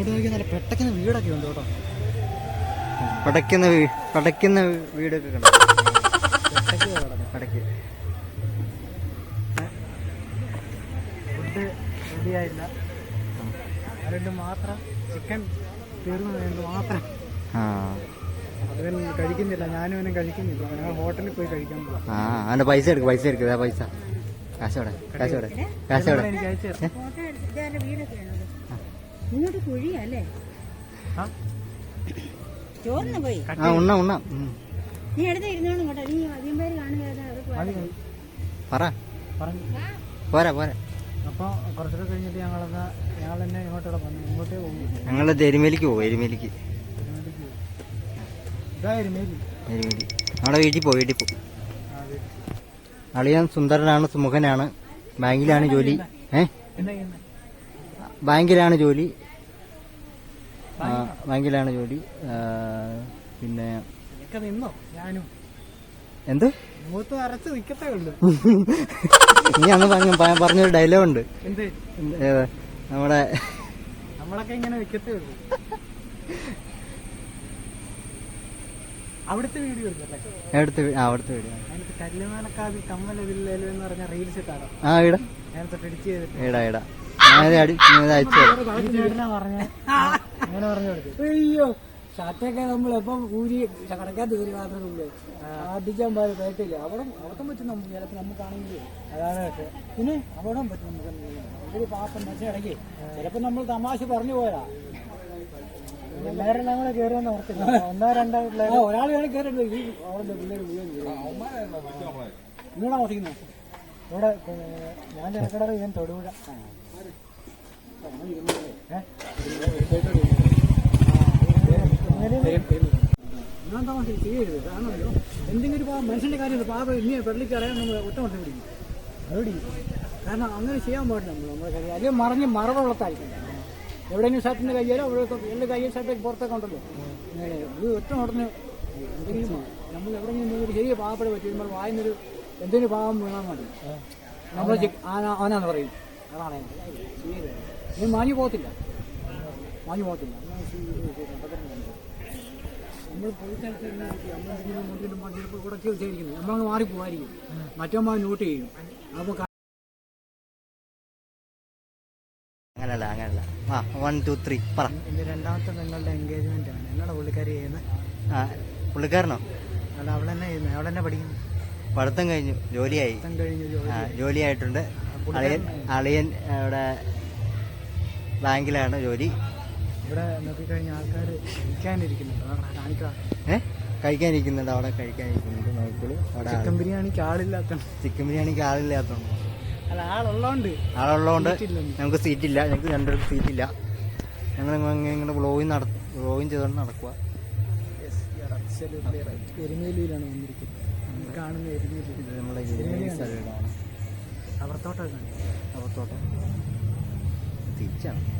ഇങ്ങോട്ട് നോക്കിയാൽ നല്ല പെട്ടക്കുന്ന വീടൊക്കെ ഉണ്ട് കേട്ടോ. പടയ്ക്കുന്ന വീ- പടയ്ക്കുന്ന വീടൊക്കെ കണ്ടു? പടയ്ക്ക് ഫുഡ് റെഡിയായില്ല. അതുകൊണ്ട് മാത്രം? ചിക്കൻ തീർന്നു മാത്രം. അവൻ കഴിക്കുന്നില്ല ഞാനും അവനും കഴിക്കുന്നില്ല. ഞങ്ങൾ ഹോട്ടലിൽ പോയി കഴിക്കാൻ ആ അവന്റെ പൈസ എടുക്ക് പൈസ എടുക്ക്. ഇതാ പൈസ. കാശോടെ കാശോടെ കാശോടെ എനിക്ക് അയച്ചു ഇങ്ങോട്ട് കുഴിയല്ലേ? ആ. ചോറിന് പോയി? ഉണ്ണ ഉണ്ണ. നീ അടുത്ത് ഇരുന്നോളും കേട്ടോ. നീ അധികം പേര് മതി പറ. പോരാ പോരാ. അപ്പോൾ കുറച്ചൊക്കെ കഴിഞ്ഞിട്ട് ഞങ്ങളെന്നാ ഞങ്ങൾ തന്നെ ഇങ്ങോട്ടൂടെ വന്നു ഇങ്ങോട്ടേ പോകും ഞങ്ങൾ എരുമേലിക്ക് പോകും എരുമേലിക്ക്. ഇതാ എരുമേലി. എരുമേലി. നമ്മുടെ വീട്ടിൽ പോകും വീട്ടിൽ പോകും അളിയൻ സുന്ദരനാണ് സുമുഖനാണ് ബാങ്കിലാണ് ജോലി. ഏഹ് ബാങ്കിലാണ് ജോലി. ബാങ്കിലാണ് ജോലി. പിന്നെ നിന്നോ? ഞാനും. എന്ത്? നീ അന്ന് പറഞ്ഞ പറഞ്ഞൊരു ഡയലോഗ് ഉണ്ട്. നമ്മുടെ നമ്മളൊക്കെ ഇങ്ങനെ നിൽക്കത്തേ ഉള്ളൂ. അവിടുത്തെ വീഡിയോ എടുക്കല്ലേ അവിടുത്തെ വീ- ആ ഇടാ വീട് അതിനകത്ത് കല്ലുമാനക്കാവിൽ കമ്മലതില്ലല്ലോ എന്ന് പറഞ്ഞ റീൽസ് ഇട്ടാണ് ആ ഇടാ. ഞാൻ ചെയ്തിട്ട്. ഇടാ ഏടാ അയ്യോ ഷർട്ടൊക്കെ നമ്മൾ എപ്പം ഊരി കടക്കാത്ത ഊരി മാത്രമേ ഉള്ളൂ. അടിക്കാൻ പാടില്ല കേട്ടില്ല അവിടെ അവിടെ പറ്റും നമുക്ക് ചിലപ്പോൾ നമുക്കാണെങ്കിൽ അതാണ് പിന്നെ അവിടെ പറ്റും നമുക്ക് ഒരു പാപ്പം പക്ഷേ ഇടയ്ക്ക്. ചിലപ്പോൾ നമ്മൾ തമാശ പറഞ്ഞു കയറുമെന്ന് ഓർത്തില്ല. ഒന്നോ രണ്ടോ പിള്ളേർ ഒരാൾ വേണം കയറിണ്ട് ഈ അവിടെ പിള്ളേർ നിങ്ങളാ ഓർത്തിക്കുന്നത് ഇവിടെ ഞാൻ ചെറുക്കടറ് ഞാൻ തൊടുപുഴ. ഞാൻ താമസം ചെയ്യരുത് കാരണം എന്തെങ്കിലും ഒരു പാവം മനുഷ്യന്റെ കാര്യം പാപം ഇനി വെള്ളിക്ക് അറിയാൻ നമ്മൾ ഒറ്റ മട്ടം പിടിക്കും അവിടെ കാരണം അങ്ങനെ ചെയ്യാൻ പാടില്ല നമ്മൾ നമ്മുടെ കാര്യം അല്ലെങ്കിൽ മറിഞ്ഞ് മറവുള്ളത്തായിരിക്കും എവിടെയെങ്കിലും ഷർട്ടിന്റെ കയ്യാലോ അവിടെ എല്ലാ കയ്യിൽ ഷർട്ട് പുറത്തൊക്കെ ഉണ്ടല്ലോ ഇത് ഒറ്റ ഉടനെ എന്തെങ്കിലും നമ്മൾ എവിടെയെങ്കിലും ഒരു ചെറിയ പാവപ്പെட പറ്റും നമ്മൾ വായനൊരു എന്തെങ്കിലും പാവം വീണാൽ മതി നമ്മൾ അവനാന്ന് പറയും. അതാണ് ഇനി. മാഞ്ഞു പോകത്തില്ല. മാഞ്ഞു പോകത്തില്ല. നമ്മൾ പോയി സ്ഥലത്ത്. നമ്മളെന്തെങ്കിലും മുന്നിലും മണ്ടിലും കൂടെ ചെയ്തിരിക്കുന്നത് നമ്മളങ്ങ് മാറിപ്പോവായിരിക്കും മറ്റൊമ്മ നോട്ട് ചെയ്യും. അപ്പോൾ അങ്ങനല്ല അങ്ങനല്ല. ആ വൺ ടു ത്രീ പറ. രണ്ടാമത്തെ നിങ്ങളുടെ എൻഗേജ്മെന്റ് ആണ്. എന്നോട് പുള്ളിക്കാരി ചെയ്യുന്നത് ആ പുള്ളിക്കാരനോ? അല്ല അവളെന്നെ ചെയ്യുന്നത് അവളെന്നെ പഠിക്കുന്നു? പഠിത്തം കഴിഞ്ഞു ജോലിയായി. കഴിഞ്ഞു ജോലിയായിട്ടുണ്ട്. അളിയൻ അളിയൻ ഇവിടെ ബാങ്കിലാണ് ജോലി. ഇവിടെ നോക്കിക്കഴിഞ്ഞാൽ ആൾക്കാർ കഴിക്കാനിരിക്കുന്നുണ്ട്. അതാണ് കാണിക്കാം ഏ? കഴിക്കാനിരിക്കുന്നുണ്ട് അവിടെ കഴിക്കാനിരിക്കുന്നുണ്ട് നോക്കിക്കോളൂ അവിടെ ചിക്കൻ ബിരിയാണിക്ക് ആളില്ലാത്ത ചിക്കൻ ബിരിയാണിക്ക് ആളില്ലാത്തതുകൊണ്ട് അല്ല ആളുള്ളതുകൊണ്ട്. ഞങ്ങൾക്ക് സീറ്റില്ല. ഞങ്ങൾക്ക് രണ്ടുപേർക്ക് സീറ്റില്ല. ഞങ്ങൾ ഇങ്ങനെ ഇങ്ങനെ വ്ളോഗിങ് നട വ്ളോഗിങ് ചെയ്തുകൊണ്ട് നടക്കുക എരുമേലിയിലാണ് വന്നിരിക്കുന്നത്. കാണുന്ന എരുമേലി. നമ്മുടെ എരുമേലി സ്ഥലമാണ് അവർത്തോട്ടൊക്കെ തോട്ടം. തിരിച്ചാണ്.